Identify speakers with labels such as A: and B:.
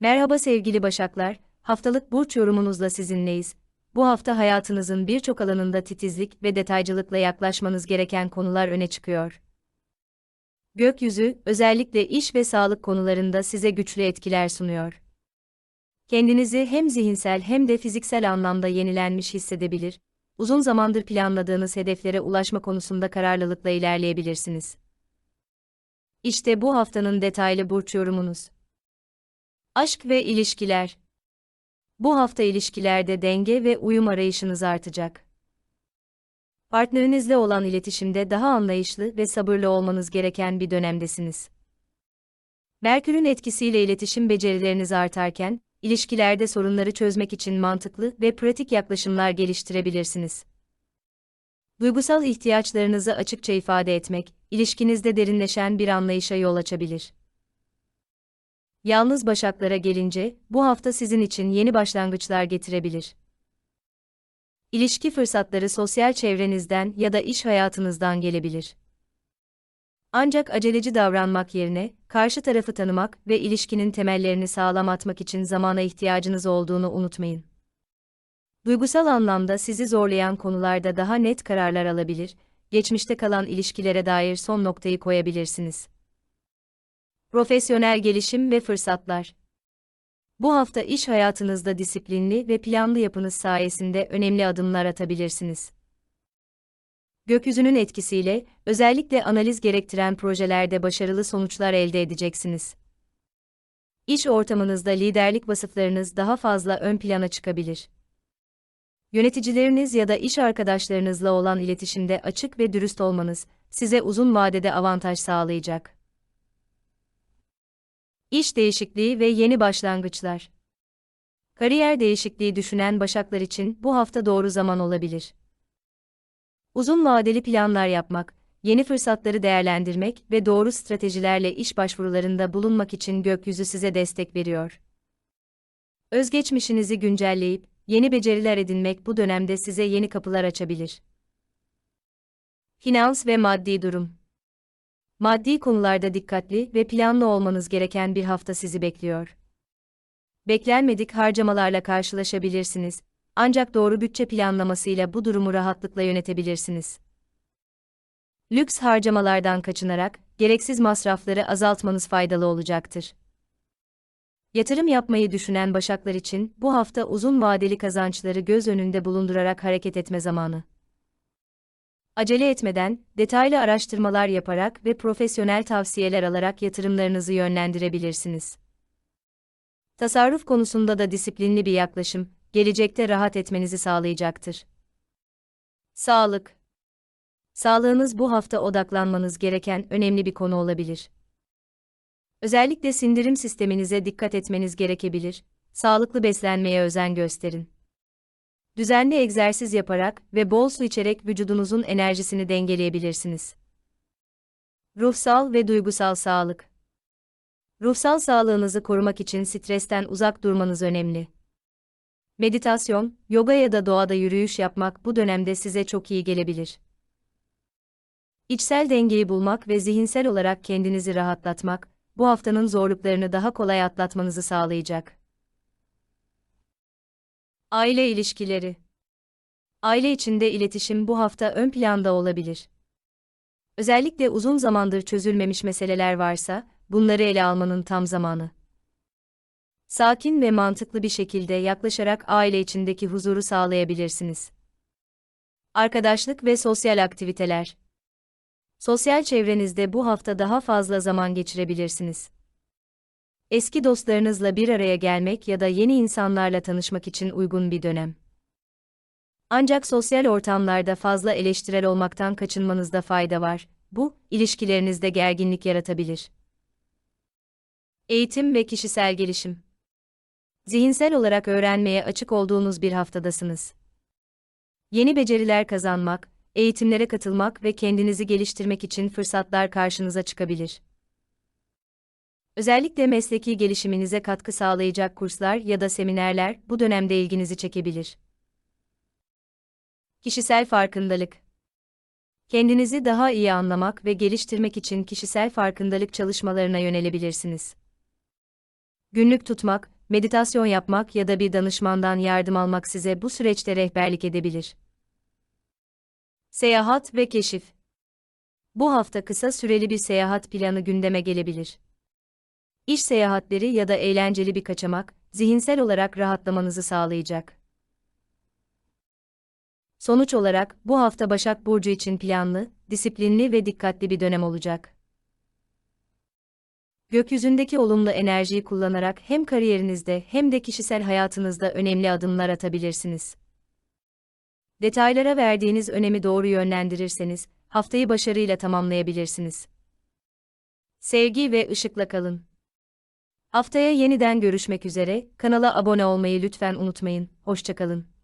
A: Merhaba sevgili Başaklar, haftalık burç yorumunuzla sizinleyiz. Bu hafta hayatınızın birçok alanında titizlik ve detaycılıkla yaklaşmanız gereken konular öne çıkıyor. Gökyüzü, özellikle iş ve sağlık konularında size güçlü etkiler sunuyor. Kendinizi hem zihinsel hem de fiziksel anlamda yenilenmiş hissedebilir, uzun zamandır planladığınız hedeflere ulaşma konusunda kararlılıkla ilerleyebilirsiniz. İşte bu haftanın detaylı burç yorumunuz. Aşk ve ilişkiler. Bu hafta ilişkilerde denge ve uyum arayışınız artacak. Partnerinizle olan iletişimde daha anlayışlı ve sabırlı olmanız gereken bir dönemdesiniz. Merkür'ün etkisiyle iletişim becerileriniz artarken, ilişkilerde sorunları çözmek için mantıklı ve pratik yaklaşımlar geliştirebilirsiniz. Duygusal ihtiyaçlarınızı açıkça ifade etmek, ilişkinizde derinleşen bir anlayışa yol açabilir. Yalnız başaklara gelince, bu hafta sizin için yeni başlangıçlar getirebilir. İlişki fırsatları sosyal çevrenizden ya da iş hayatınızdan gelebilir. Ancak aceleci davranmak yerine, karşı tarafı tanımak ve ilişkinin temellerini sağlam atmak için zamana ihtiyacınız olduğunu unutmayın. Duygusal anlamda sizi zorlayan konularda daha net kararlar alabilir, geçmişte kalan ilişkilere dair son noktayı koyabilirsiniz. Profesyonel gelişim ve fırsatlar. Bu hafta iş hayatınızda disiplinli ve planlı yapınız sayesinde önemli adımlar atabilirsiniz. Gökyüzünün etkisiyle, özellikle analiz gerektiren projelerde başarılı sonuçlar elde edeceksiniz. İş ortamınızda liderlik vasıflarınız daha fazla ön plana çıkabilir. Yöneticileriniz ya da iş arkadaşlarınızla olan iletişimde açık ve dürüst olmanız, size uzun vadede avantaj sağlayacak. İş değişikliği ve yeni başlangıçlar. Kariyer değişikliği düşünen başaklar için bu hafta doğru zaman olabilir. Uzun vadeli planlar yapmak, yeni fırsatları değerlendirmek ve doğru stratejilerle iş başvurularında bulunmak için gökyüzü size destek veriyor. Özgeçmişinizi güncelleyip yeni beceriler edinmek bu dönemde size yeni kapılar açabilir. Finans ve maddi durum Maddi konularda dikkatli ve planlı olmanız gereken bir hafta sizi bekliyor. Beklenmedik harcamalarla karşılaşabilirsiniz, ancak doğru bütçe planlamasıyla bu durumu rahatlıkla yönetebilirsiniz. Lüks harcamalardan kaçınarak, gereksiz masrafları azaltmanız faydalı olacaktır. Yatırım yapmayı düşünen başaklar için bu hafta uzun vadeli kazançları göz önünde bulundurarak hareket etme zamanı. Acele etmeden, detaylı araştırmalar yaparak ve profesyonel tavsiyeler alarak yatırımlarınızı yönlendirebilirsiniz. Tasarruf konusunda da disiplinli bir yaklaşım, gelecekte rahat etmenizi sağlayacaktır. Sağlık Sağlığınız bu hafta odaklanmanız gereken önemli bir konu olabilir. Özellikle sindirim sisteminize dikkat etmeniz gerekebilir, sağlıklı beslenmeye özen gösterin. Düzenli egzersiz yaparak ve bol su içerek vücudunuzun enerjisini dengeleyebilirsiniz. Ruhsal ve duygusal sağlık. Ruhsal sağlığınızı korumak için stresten uzak durmanız önemli. Meditasyon, yoga ya da doğada yürüyüş yapmak bu dönemde size çok iyi gelebilir. İçsel dengeyi bulmak ve zihinsel olarak kendinizi rahatlatmak, bu haftanın zorluklarını daha kolay atlatmanızı sağlayacak. Aile ilişkileri. Aile içinde iletişim bu hafta ön planda olabilir. Özellikle uzun zamandır çözülmemiş meseleler varsa, bunları ele almanın tam zamanı. Sakin ve mantıklı bir şekilde yaklaşarak aile içindeki huzuru sağlayabilirsiniz. Arkadaşlık ve sosyal aktiviteler. Sosyal çevrenizde bu hafta daha fazla zaman geçirebilirsiniz. Eski dostlarınızla bir araya gelmek ya da yeni insanlarla tanışmak için uygun bir dönem. Ancak sosyal ortamlarda fazla eleştirel olmaktan kaçınmanızda fayda var. Bu, ilişkilerinizde gerginlik yaratabilir. Eğitim ve kişisel gelişim. Zihinsel olarak öğrenmeye açık olduğunuz bir haftadasınız. Yeni beceriler kazanmak, eğitimlere katılmak ve kendinizi geliştirmek için fırsatlar karşınıza çıkabilir. Özellikle mesleki gelişiminize katkı sağlayacak kurslar ya da seminerler bu dönemde ilginizi çekebilir. Kişisel farkındalık Kendinizi daha iyi anlamak ve geliştirmek için kişisel farkındalık çalışmalarına yönelebilirsiniz. Günlük tutmak, meditasyon yapmak ya da bir danışmandan yardım almak size bu süreçte rehberlik edebilir. Seyahat ve keşif. Bu hafta kısa süreli bir seyahat planı gündeme gelebilir. İş seyahatleri ya da eğlenceli bir kaçamak, zihinsel olarak rahatlamanızı sağlayacak. Sonuç olarak bu hafta Başak Burcu için planlı, disiplinli ve dikkatli bir dönem olacak. Gökyüzündeki olumlu enerjiyi kullanarak hem kariyerinizde hem de kişisel hayatınızda önemli adımlar atabilirsiniz. Detaylara verdiğiniz önemi doğru yönlendirirseniz, haftayı başarıyla tamamlayabilirsiniz. Sevgi ve ışıkla kalın. Haftaya yeniden görüşmek üzere, kanala abone olmayı lütfen unutmayın, hoşçakalın.